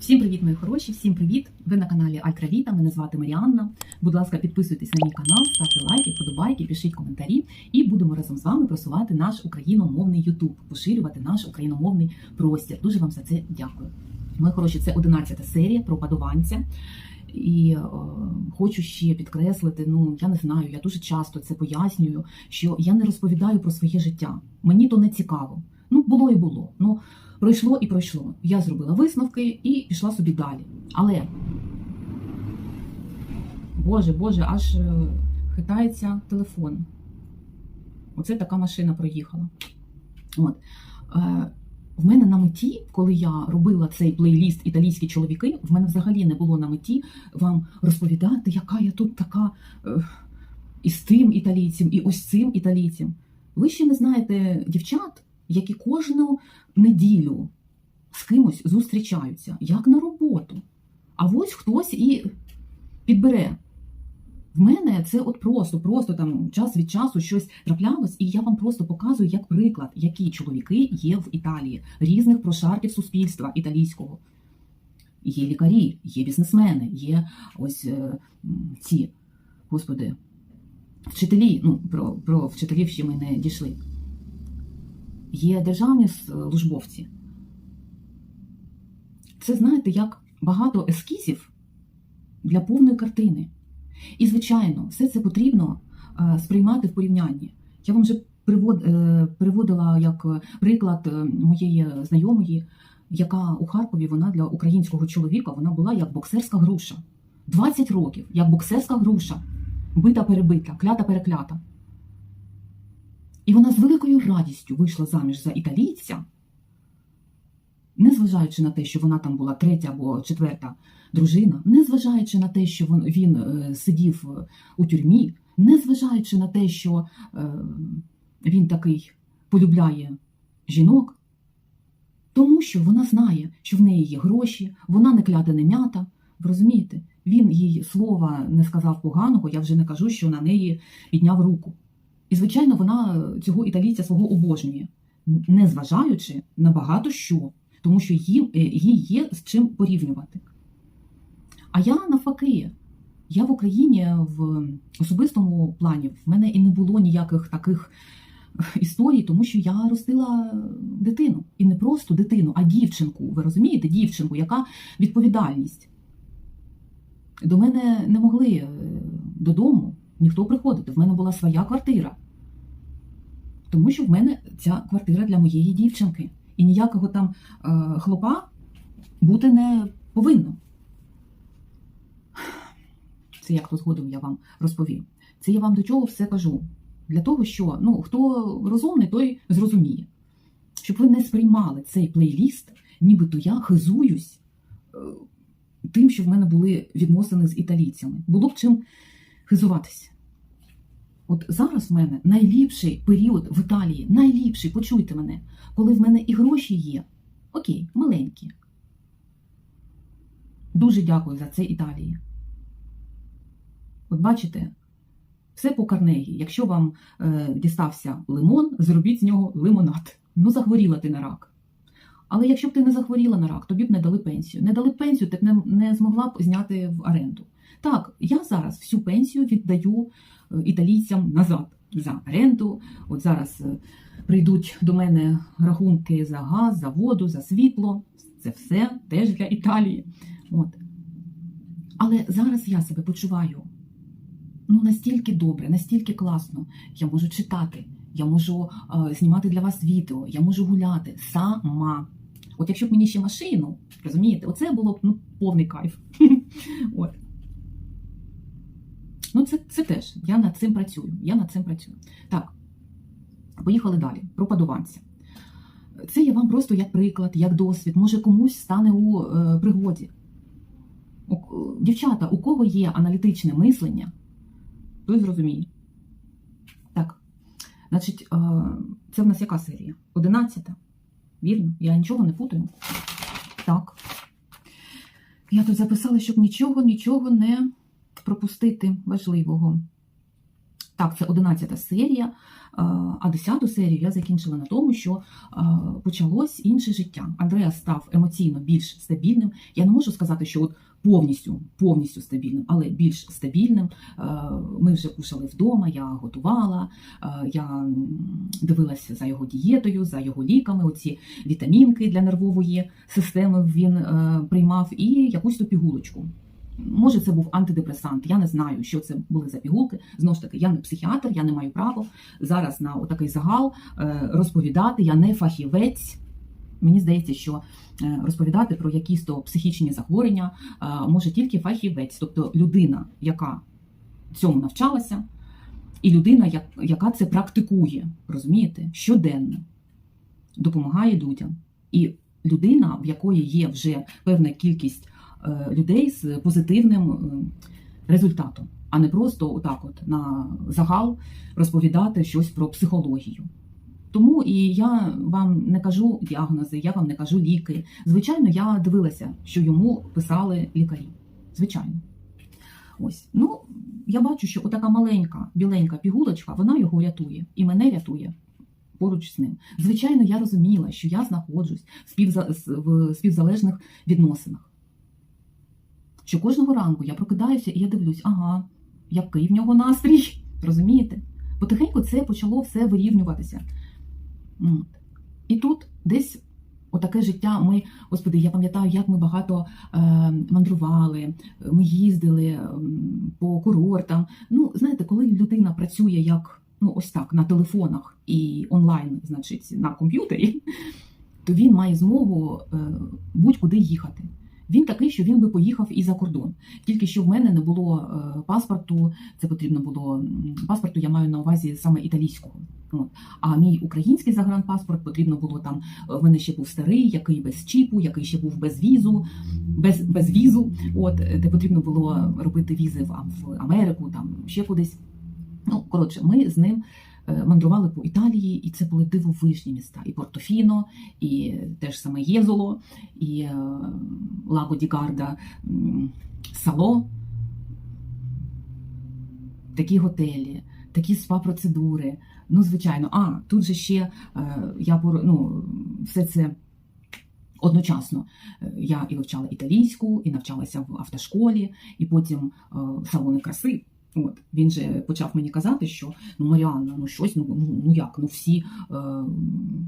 Всім привіт, мої хороші! Всім привіт! Ви на каналі Альтравіта. Мене звати Маріанна. Будь ласка, підписуйтесь на мій канал, ставте лайки, вподобайки, пишіть коментарі, і будемо разом з вами просувати наш україномовний Ютуб, поширювати наш україномовний простір. Дуже вам за це дякую. Мої хороші, це 11 серія про падуванця. І е, хочу ще підкреслити: ну я не знаю, я дуже часто це пояснюю, що я не розповідаю про своє життя. Мені то не цікаво. Ну, було і було. Ну, пройшло і пройшло. Я зробила висновки і пішла собі далі. Але, Боже, Боже, аж е, хитається телефон. Оце така машина проїхала. От. Е, в мене на меті, коли я робила цей плейліст Італійські чоловіки, в мене взагалі не було на меті вам розповідати, яка я тут така е, і з тим італійцем, і ось цим італійцем. Ви ще не знаєте дівчат, які кожну неділю з кимось зустрічаються, як на роботу. А ось хтось і підбере. В мене це от просто, просто там час від часу щось траплялось, і я вам просто показую як приклад, які чоловіки є в Італії, різних прошарків суспільства італійського. Є лікарі, є бізнесмени, є ось е, ці, господи, вчителі. Ну, про, про вчителів ще ми не дійшли. Є державні службовці. Це, знаєте, як багато ескізів для повної картини. І, звичайно, все це потрібно е, сприймати в порівнянні. Я вам вже е, приводила як приклад е, моєї знайомої, яка у Харкові вона для українського чоловіка вона була як боксерська груша. 20 років, як боксерська груша, бита перебита, клята переклята. І вона з великою радістю вийшла заміж за італійця, незважаючи на те, що вона там була третя або четверта дружина, незважаючи на те, що він, е, сидів е, у тюрмі, незважаючи на те, що е, він такий полюбляє жінок, тому що вона знає, що в неї є гроші, вона не клята не м'ята. Ви розумієте? Він їй слова не сказав поганого, я вже не кажу, що на неї підняв руку. І, звичайно, вона цього італійця свого обожнює, незважаючи на багато що, тому що їм, е, їй є з чим порівнювати. А я навпаки, я в Україні в особистому плані в мене і не було ніяких таких історій, тому що я ростила дитину. І не просто дитину, а дівчинку. Ви розумієте, дівчинку, яка відповідальність. До мене не могли е, додому ніхто приходити. В мене була своя квартира. Тому що в мене ця квартира для моєї дівчинки. І ніякого там е, хлопа бути не повинно. Це як то згодом я вам розповім. Це я вам до чого все кажу. Для того, що ну, хто розумний, той зрозуміє. Щоб ви не сприймали цей плейліст, нібито я хизуюсь е, тим, що в мене були відносини з італійцями. Було б чим хизуватися. От зараз в мене найліпший період в Італії, найліпший, почуйте мене, коли в мене і гроші є. Окей, маленькі. Дуже дякую за це Італії. От бачите, все по Карнегі. Якщо вам е, дістався лимон, зробіть з нього лимонад. Ну, захворіла ти на рак. Але якщо б ти не захворіла на рак, тобі б не дали пенсію. Не дали пенсію, ти б не, не змогла б зняти в оренду. Так, я зараз всю пенсію віддаю е, італійцям назад за оренду. От зараз е, прийдуть до мене рахунки за газ, за воду, за світло. Це все теж для Італії. От. Але зараз я себе почуваю ну, настільки добре, настільки класно. Я можу читати, я можу е, знімати для вас відео, я можу гуляти сама. От якщо б мені ще машину, розумієте, оце було б ну, повний кайф. От. Ну, це, це теж. Я над цим працюю. Я над цим працюю. Так, поїхали далі. Про падуванця. Це я вам просто як приклад, як досвід. Може комусь стане у е, пригоді. У, дівчата, у кого є аналітичне мислення, той зрозуміє. Так, значить, е, це в нас яка серія? Одинадцята. Вірно? Я нічого не путаю. Так. Я тут записала, щоб нічого, нічого не пропустити важливого. Так, це 11 серія. А десяту серію я закінчила на тому, що почалось інше життя. Андреас став емоційно більш стабільним. Я не можу сказати, що от повністю, повністю стабільним, але більш стабільним. Ми вже кушали вдома, я готувала, я дивилася за його дієтою, за його ліками. Оці вітамінки для нервової системи він е, приймав і якусь ту пігулочку. Може, це був антидепресант, я не знаю, що це були за пігулки. Знову ж таки, я не психіатр, я не маю права зараз на такий загал е, розповідати. Я не фахівець. Мені здається, що е, розповідати про якісь то психічні захворювання е, може тільки фахівець, тобто людина, яка цьому навчалася, і людина, яка це практикує, розумієте, щоденно допомагає людям. І людина, в якої є вже певна кількість людей з позитивним е, результатом, а не просто отак, от на загал розповідати щось про психологію. Тому і я вам не кажу діагнози, я вам не кажу ліки. Звичайно, я дивилася, що йому писали лікарі. Звичайно. Ось. Ну, я бачу, що отака маленька біленька пігулочка, вона його рятує і мене рятує поруч з ним. Звичайно, я розуміла, що я знаходжусь в співзалежних відносинах. Що кожного ранку я прокидаюся і я дивлюсь, ага, який в нього настрій. Розумієте? Потихеньку це почало все вирівнюватися. І тут десь отаке життя. Ми, господи, я пам'ятаю, як ми багато е, мандрували, ми їздили по курортам. Ну, знаєте, коли людина працює як ну, ось так на телефонах і онлайн, значить, на комп'ютері, то він має змогу е, будь-куди їхати. Він такий, що він би поїхав і за кордон. Тільки що в мене не було е, паспорту, це потрібно було паспорту, я маю на увазі саме італійського. От. А мій український загранпаспорт потрібно було там. е, В мене ще був старий, який без чіпу, який ще був без візу, без, без візу. От е, де потрібно було робити візи в, Америку, там ще кудись. Ну, коротше, ми з ним мандрували по Італії, і це були дивовижні міста. І Портофіно, і те ж саме Єзоло, і е, Лаго ді Гарда, Сало. Такі готелі, такі спа-процедури. Ну, звичайно, а тут же ще е, я ну, все це одночасно. Е, Я і вивчала італійську, і навчалася в автошколі, і потім е, салони краси. От він же почав мені казати, що ну Маріанна, ну щось, ну, ну, ну як, ну всі е,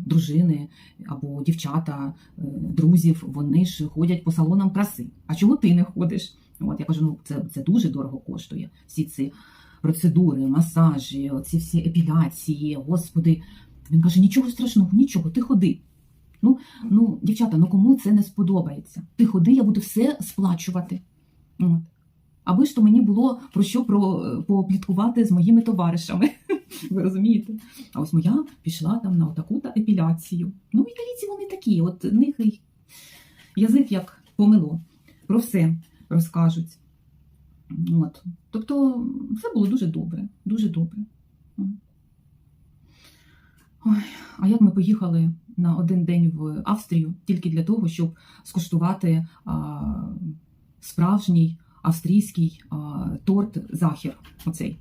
дружини або дівчата, е, друзів, вони ж ходять по салонам краси. А чого ти не ходиш? От я кажу, ну це, це дуже дорого коштує. Всі ці процедури, масажі, оці всі епіляції, господи. Він каже: нічого страшного, нічого, ти ходи. Ну, ну, дівчата, ну кому це не сподобається? Ти ходи, я буду все сплачувати. От. Аби ж то мені було про що про, попліткувати з моїми товаришами. Ви розумієте? А ось моя пішла там на отаку та епіляцію. Ну, італійці вони такі, от них язик як помило. Про все розкажуть. От. Тобто, все було дуже добре, дуже добре. Ой, а як ми поїхали на один день в Австрію тільки для того, щоб скуштувати а, справжній австрійський а, торт захір. Оцей.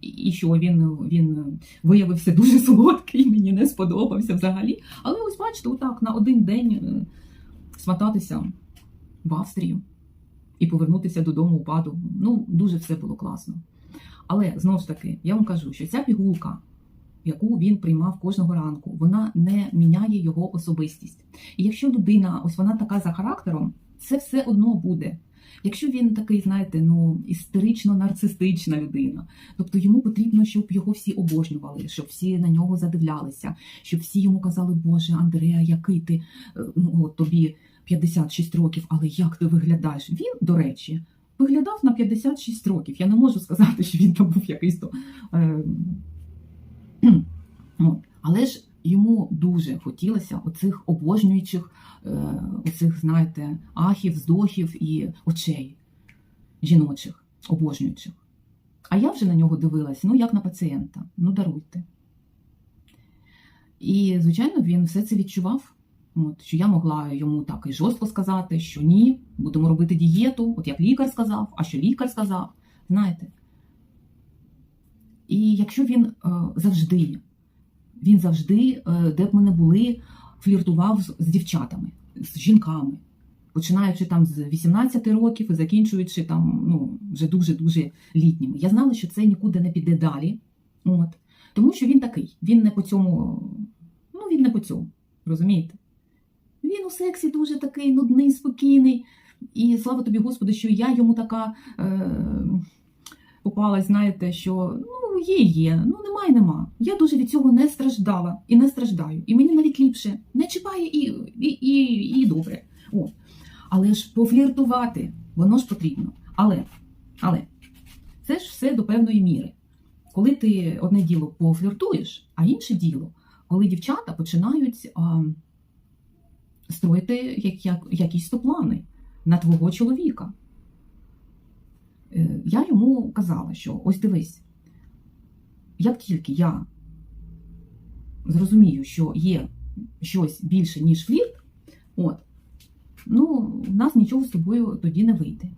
І- що він, він виявився дуже солодкий, мені не сподобався взагалі. Але ось бачите, отак на один день е, в Австрію і повернутися додому у паду. Ну, дуже все було класно. Але знову ж таки, я вам кажу, що ця пігулка, яку він приймав кожного ранку, вона не міняє його особистість. І якщо людина, ось вона така за характером, це все одно буде. Якщо він такий, знаєте, ну істерично-нарцистична людина, тобто йому потрібно, щоб його всі обожнювали, щоб всі на нього задивлялися, щоб всі йому казали, Боже, Андреа, який ти е, ну от тобі 56 років, але як ти виглядаєш? Він, до речі, виглядав на 56 років. Я не можу сказати, що він там був якийсь то. Е. Але ж йому дуже хотілося оцих обожнюючих, е, оцих, знаєте, ахів, вздохів і очей жіночих, обожнюючих. А я вже на нього дивилась, ну як на пацієнта, ну даруйте. І, звичайно, він все це відчував. От, що я могла йому так і жорстко сказати, що ні, будемо робити дієту, от як лікар сказав, а що лікар сказав, знаєте. І якщо він е, завжди, він завжди, е, де б ми не були, фліртував з, дівчатами, з жінками, починаючи там з 18 років і закінчуючи там, ну, вже дуже-дуже літніми. Я знала, що це нікуди не піде далі. От. Тому що він такий, він не по цьому, ну він не по цьому, розумієте? Він у сексі дуже такий нудний, спокійний. І слава тобі, Господи, що я йому така е, попалась, знаєте, що ну є, є, ну нема і нема. Я дуже від цього не страждала і не страждаю. І мені навіть ліпше не чіпає і, і, і, і добре. О. Але ж пофліртувати, воно ж потрібно. Але, але це ж все до певної міри. Коли ти одне діло пофліртуєш, а інше діло, коли дівчата починають а, строїти як, як, якісь то плани на твого чоловіка. Е, Я йому казала, що ось дивись, як тільки я зрозумію, що є щось більше, ніж флірт, от, ну, в нас нічого з тобою тоді не вийде.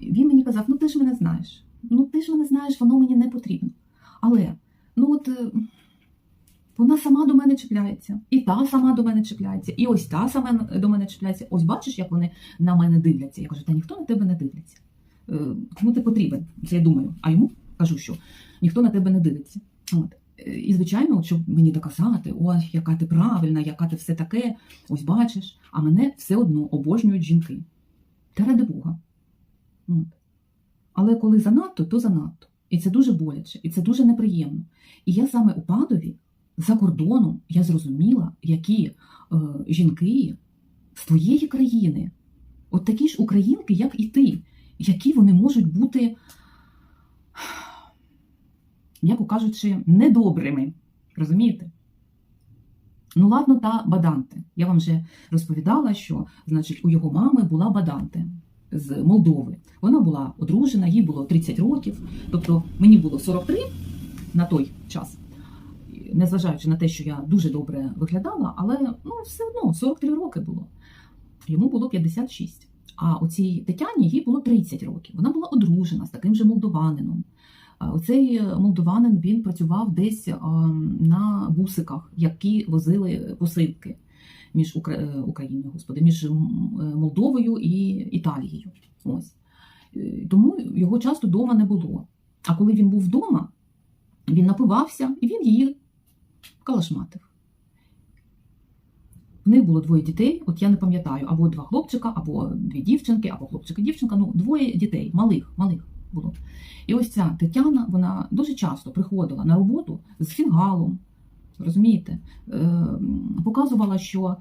Він мені казав: ну ти ж мене знаєш. Ну ти ж мене знаєш, воно мені не потрібно. Але, ну от. е, Вона сама до мене чіпляється, і та сама до мене чіпляється, і ось та сама до мене чіпляється. Ось бачиш, як вони на мене дивляться. Я кажу, та ніхто на тебе не дивиться. Е, Кому ти потрібен? Це я думаю. А йому кажу, що ніхто на тебе не дивиться. От. Е, І, звичайно, щоб мені доказати, ой, яка ти правильна, яка ти все таке, ось бачиш, а мене все одно обожнюють жінки. Та ради Бога. От. Але коли занадто, то занадто. І це дуже боляче, і це дуже неприємно. І я саме у Падові за кордоном я зрозуміла, які е, жінки з твоєї країни, от такі ж українки, як і ти, які вони можуть бути, м'яко кажучи, недобрими. Розумієте? Ну, ладно, та баданте. Я вам вже розповідала, що значить, у його мами була баданте з Молдови. Вона була одружена, їй було 30 років, тобто мені було 43 на той час незважаючи на те, що я дуже добре виглядала, але ну, все одно 43 роки було. Йому було 56. А оцій Тетяні їй було 30 років. Вона була одружена з таким же молдованином. Оцей молдованин він працював десь на бусиках, які возили посилки між е, Україною, господи, між е, Молдовою і Італією. Ось. Е, Тому його часто вдома не було. А коли він був вдома, він напивався і він її калашматив. В них було двоє дітей, от я не пам'ятаю, або два хлопчика, або дві дівчинки, або хлопчик і дівчинка. Ну, двоє дітей, малих, малих було. І ось ця Тетяна, вона дуже часто приходила на роботу з фінгалом. Розумієте, Е, показувала, що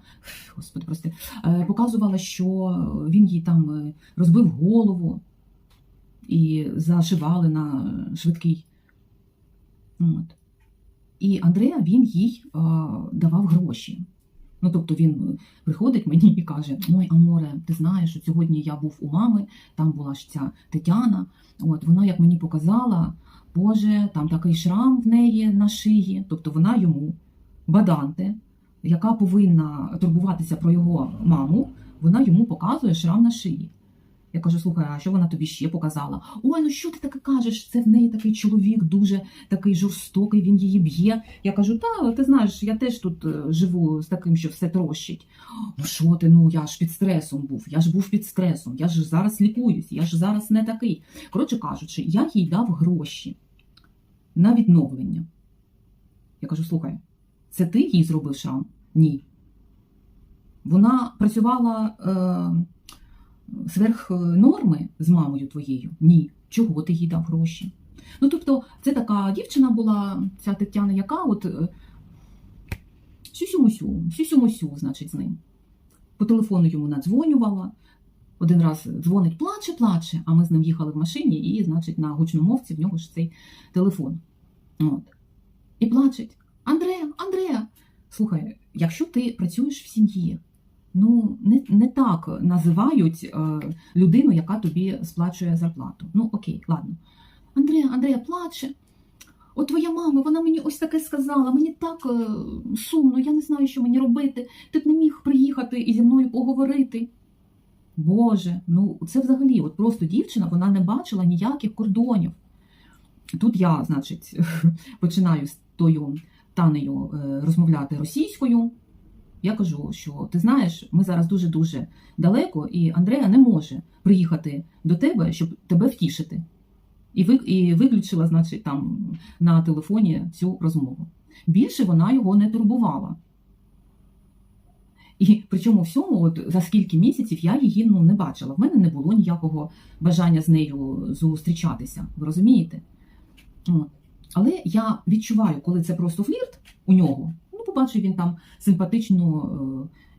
господи, прости, е, показувала, що він їй там е, розбив голову і зашивали на швидкий. От. І Андреа він їй давав гроші. Ну, тобто він приходить мені і каже: Ой, Аморе, ти знаєш, що сьогодні я був у мами, там була ж ця Тетяна. От вона як мені показала, Боже, там такий шрам в неї на шиї. Тобто вона йому, баданте, яка повинна турбуватися про його маму, вона йому показує шрам на шиї. Я кажу, слухай, а що вона тобі ще показала? Ой, ну що ти таке кажеш? Це в неї такий чоловік, дуже такий жорстокий, він її б'є. Я кажу, та ти знаєш, я теж тут е, живу з таким, що все трощить. Ну що ти? Ну я ж під стресом був, я ж був під стресом, я ж зараз лікуюсь, я ж зараз не такий. Коротше кажучи, я їй дав гроші на відновлення. Я кажу, слухай, це ти їй зробив шрам? Ні. Вона працювала. Е, сверх е, норми з мамою твоєю? Ні. Чого ти їй дав гроші? Ну, тобто, це така дівчина була, ця Тетяна, яка от е, сюсю-мусю, сюсю-мусю, значить, з ним. По телефону йому надзвонювала. Один раз дзвонить, плаче, плаче, а ми з ним їхали в машині, і, значить, на гучномовці в нього ж цей телефон. От. І плачеть. Андрея, Андрея, слухай, якщо ти працюєш в сім'ї, ну не, не так називають е, людину, яка тобі сплачує зарплату. Ну окей, ладно. Андрея, Андрея плаче. От твоя мама, вона мені ось таке сказала, мені так е, сумно, я не знаю, що мені робити. Ти б не міг приїхати і зі мною поговорити. Боже, ну це взагалі, от просто дівчина, вона не бачила ніяких кордонів. тут я, значить, починаю з тою Танею е, розмовляти російською. Я кажу, що ти знаєш, ми зараз дуже-дуже далеко, і Андрея не може приїхати до тебе, щоб тебе втішити. І ви, і виключила, значить, там на телефоні цю розмову. Більше вона його не турбувала. І причому всьому, от за скільки місяців я її ну, не бачила. В мене не було ніякого бажання з нею зустрічатися. Ви розумієте? Але я відчуваю, коли це просто флірт у нього. Ну, побачив він там симпатичну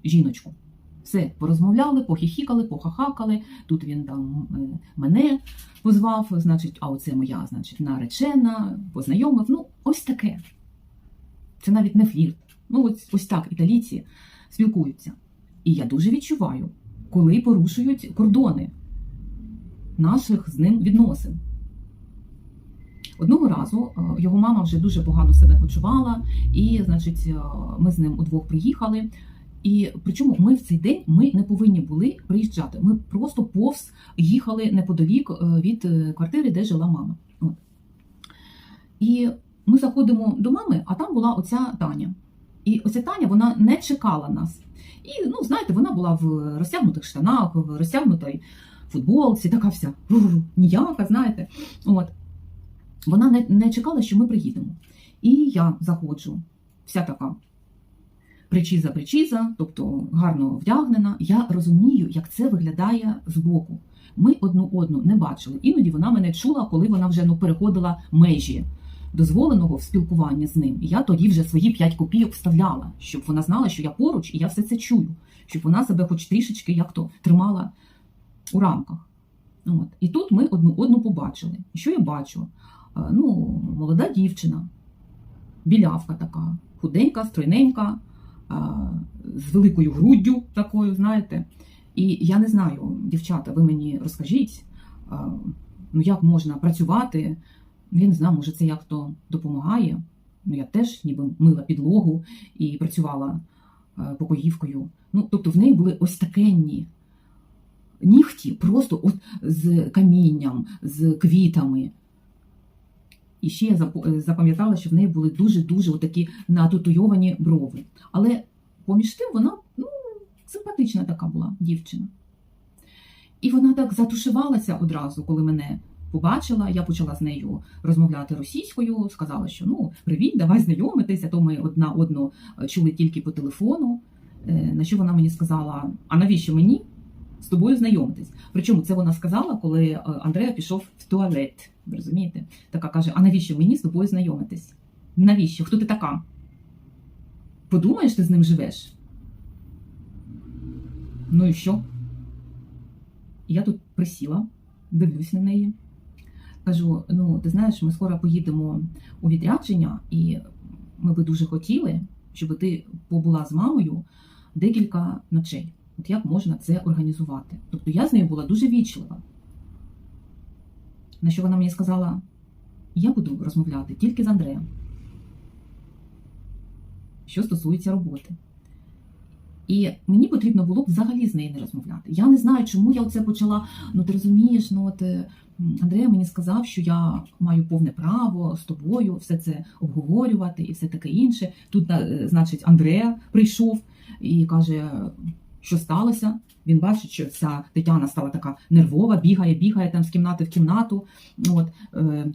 е, жіночку. Все, порозмовляли, похихікали, похахакали. Тут він там е, мене позвав, значить, а оце моя, значить, наречена, познайомив. Ну, ось таке. Це навіть не флірт. Ну, ось, ось так італійці спілкуються. І я дуже відчуваю, коли порушують кордони наших з ним відносин. Одного разу е, його мама вже дуже погано себе почувала, і, значить, е, ми з ним удвох приїхали. І причому ми в цей день ми не повинні були приїжджати. Ми просто повз їхали неподалік е, від квартири, де жила мама. І ми заходимо до мами, а там була оця Таня. І оця Таня вона не чекала нас. І, ну, знаєте, вона була в розтягнутих штанах, в розтягнутій футболці, така вся ніяка, знаєте. От. Вона не, не чекала, що ми приїдемо. І я заходжу, вся така причіза причіза тобто гарно вдягнена. Я розумію, як це виглядає збоку. Ми одну одну не бачили. Іноді вона мене чула, коли вона вже ну, переходила межі дозволеного в спілкуванні з ним. І я тоді вже свої п'ять копійок вставляла, щоб вона знала, що я поруч і я все це чую, щоб вона себе хоч трішечки як то тримала у рамках. От. І тут ми одну одну побачили. І що я бачу? Ну, молода дівчина, білявка така, худенька, стройненька, з великою груддю такою, знаєте. І я не знаю, дівчата, ви мені розкажіть, ну як можна працювати. Ну, я не знаю, може це як то допомагає. Ну, я теж ніби мила підлогу і працювала покоївкою. Ну, тобто в неї були ось такенні нігті, просто от з камінням, з квітами. І ще я е, запам'ятала, що в неї були дуже-дуже такі нататуйовані брови. Але поміж тим вона ну, симпатична така була дівчина. І вона так затушувалася одразу, коли мене побачила. Я почала з нею розмовляти російською, сказала, що ну, привіт, давай знайомитися, то ми одна одну е, чули тільки по телефону. Е, на що вона мені сказала: а навіщо мені з тобою знайомитись? Причому це вона сказала, коли Андрея пішов в туалет. Ви розумієте? Така каже: а навіщо мені з тобою знайомитись? Навіщо? Хто ти така? Подумаєш, ти з ним живеш? Ну і що? Я тут присіла, дивлюсь на неї. Кажу: ну, ти знаєш, ми скоро поїдемо у відрядження, і ми би дуже хотіли, щоб ти побула з мамою декілька ночей. От як можна це організувати? Тобто я з нею була дуже вічлива. На що вона мені сказала, я буду розмовляти тільки з Андреєм, що стосується роботи. І мені потрібно було б взагалі з нею не розмовляти. Я не знаю, чому я оце почала. Ну, ти розумієш, ну от е, Андрей мені сказав, що я маю повне право з тобою все це обговорювати і все таке інше. Тут, е, значить, Андрея прийшов і каже, що сталося. Він бачить, що ця Тетяна стала така нервова, бігає, бігає там з кімнати в кімнату. От, е,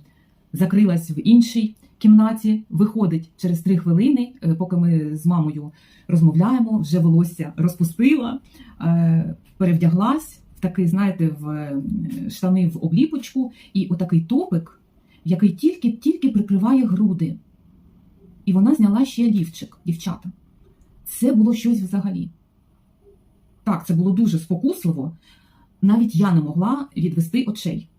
Закрилась в іншій кімнаті, виходить через три хвилини, е, поки ми з мамою розмовляємо, вже волосся розпустила, е, перевдяглась в такий, знаєте, в е, штани в обліпочку, і отакий топик, який тільки-тільки прикриває груди. І вона зняла ще лівчик, дівчата. Це було щось взагалі. Так, це було дуже спокусливо. Навіть я не могла відвести очей.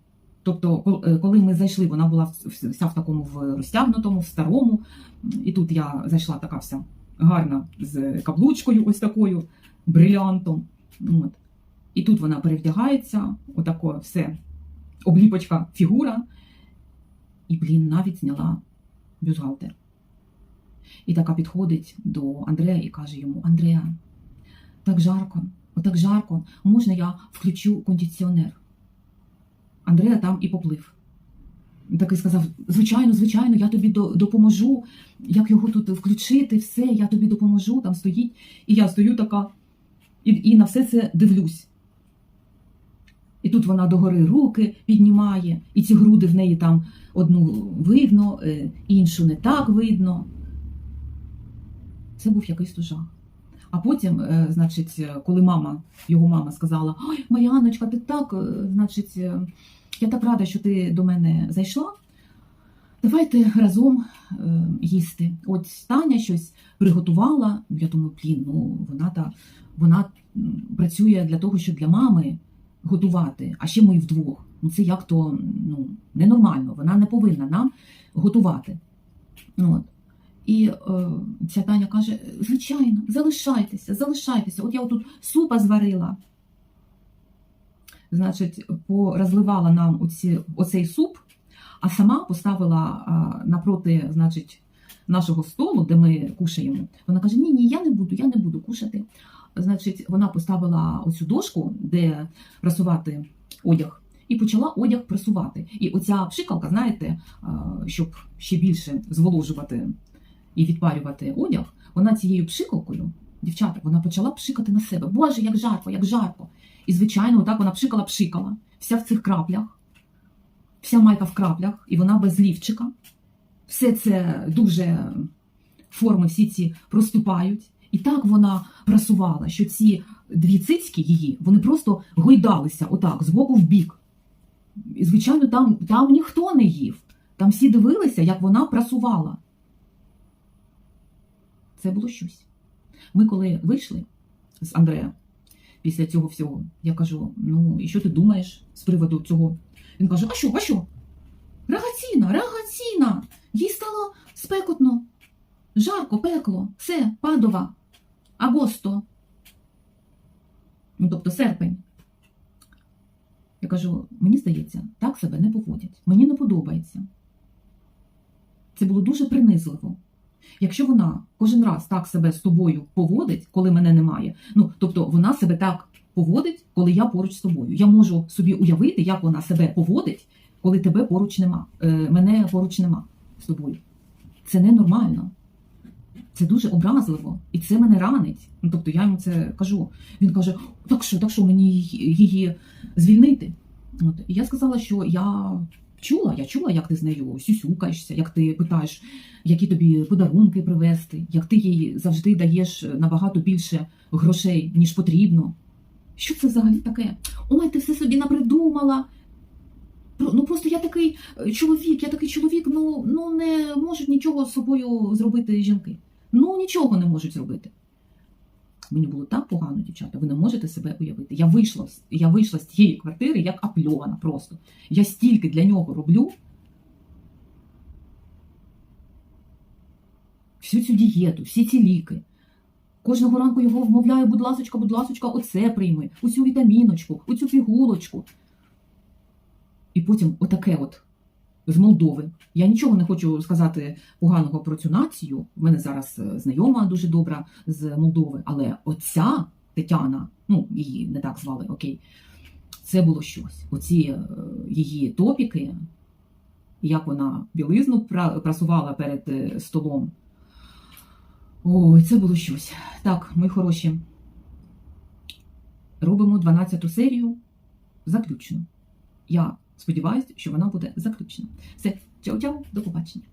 Тобто, е, коли ми зайшли, вона була вся в такому в розтягнутому, в старому. І тут я зайшла така вся гарна з каблучкою, ось такою, брилянтом. От. І тут вона перевдягається, отако все, обліпочка, фігура. І, блін, навіть зняла бюстгальтер. І така підходить до Андрея і каже йому: Андреа, так жарко, отак жарко, можна я включу кондиціонер? Андрея там і поплив. такий сказав: звичайно, звичайно, я тобі допоможу, як його тут включити, все, я тобі допоможу, там стоїть. І я стою така, і, і на все це дивлюсь. І тут вона догори руки піднімає, і ці груди в неї там одну видно, е, іншу не так видно. Це був якийсь то жах. А потім, е, значить, е, коли мама, його мама сказала: Ой, Маріаночка, ти так, е, значить, я так рада, що ти до мене зайшла. Давайте разом їсти. От Таня щось приготувала. Я думаю, блін, ну вона та вона працює для того, щоб для мами готувати, а ще ми вдвох. Ну це як то ну, ненормально. Вона не повинна нам готувати. От. І е, ця Таня каже: звичайно, залишайтеся, залишайтеся. От я отут супа зварила. Значить, порозливала нам оці, оцей суп, а сама поставила а, напроти, значить, нашого столу, де ми кушаємо. Вона каже: Ні, ні, я не буду, я не буду кушати. Значить, вона поставила оцю дошку, де прасувати одяг, і почала одяг прасувати. І оця пшикалка, знаєте, а, щоб ще більше зволожувати і відпарювати одяг, вона цією пшикалкою, дівчата, вона почала пшикати на себе. Боже, як жарко, як жарко. І, звичайно, отак вона пшикала, пшикала, вся в цих краплях, вся майка в краплях, і вона без лівчика. Все це дуже форми всі ці проступають. І так вона прасувала, що ці дві цицьки її, вони просто гойдалися отак, з боку в бік. І, звичайно, там, там ніхто не їв. Там всі дивилися, як вона прасувала. Це було щось. Ми коли вийшли з Андрея після цього всього, я кажу: ну, і що ти думаєш з приводу цього? Він каже: А що, а що? Рагаційна, рагаційна! Їй стало спекотно, жарко, пекло, все, падова, агосто. Ну, тобто серпень. Я кажу, мені здається, так себе не поводять. Мені не подобається. Це було дуже принизливо. Якщо вона кожен раз так себе з тобою поводить, коли мене немає, ну тобто вона себе так поводить, коли я поруч з тобою. Я можу собі уявити, як вона себе поводить, коли тебе поруч нема, е, мене поруч нема з тобою. Це ненормально. Це дуже образливо, і це мене ранить. Ну тобто я йому це кажу. Він каже: так що, так що мені її звільнити? От і я сказала, що я чула, я чула, як ти з нею сюсюкаєшся, як ти питаєш, які тобі подарунки привезти, як ти їй завжди даєш набагато більше грошей, ніж потрібно. Що це взагалі таке? Ой, ти все собі напридумала. Ну просто я такий е, чоловік, я такий чоловік, ну, ну не можуть нічого з собою зробити жінки. Ну нічого не можуть зробити. Мені було так погано, дівчата, ви не можете себе уявити. Я вийшла, я вийшла з тієї квартири як апльована просто. Я стільки для нього роблю. Всю цю дієту, всі ці ліки. Кожного ранку його вмовляю, будь ласочка, будь ласочка, оце прийми, оцю вітаміночку, оцю пігулочку. І потім отаке от з Молдови. Я нічого не хочу сказати поганого про цю націю. У мене зараз е, знайома дуже добра з Молдови, але оця Тетяна, ну її не так звали, окей, це було щось. Оці е, її топіки, як вона білизну прасувала перед е, столом. Ой, це було щось. Так, мої хороші. Робимо 12 серію заключно. Я сподіваюся, що вона буде заключена. Все, чао-чао, до побачення.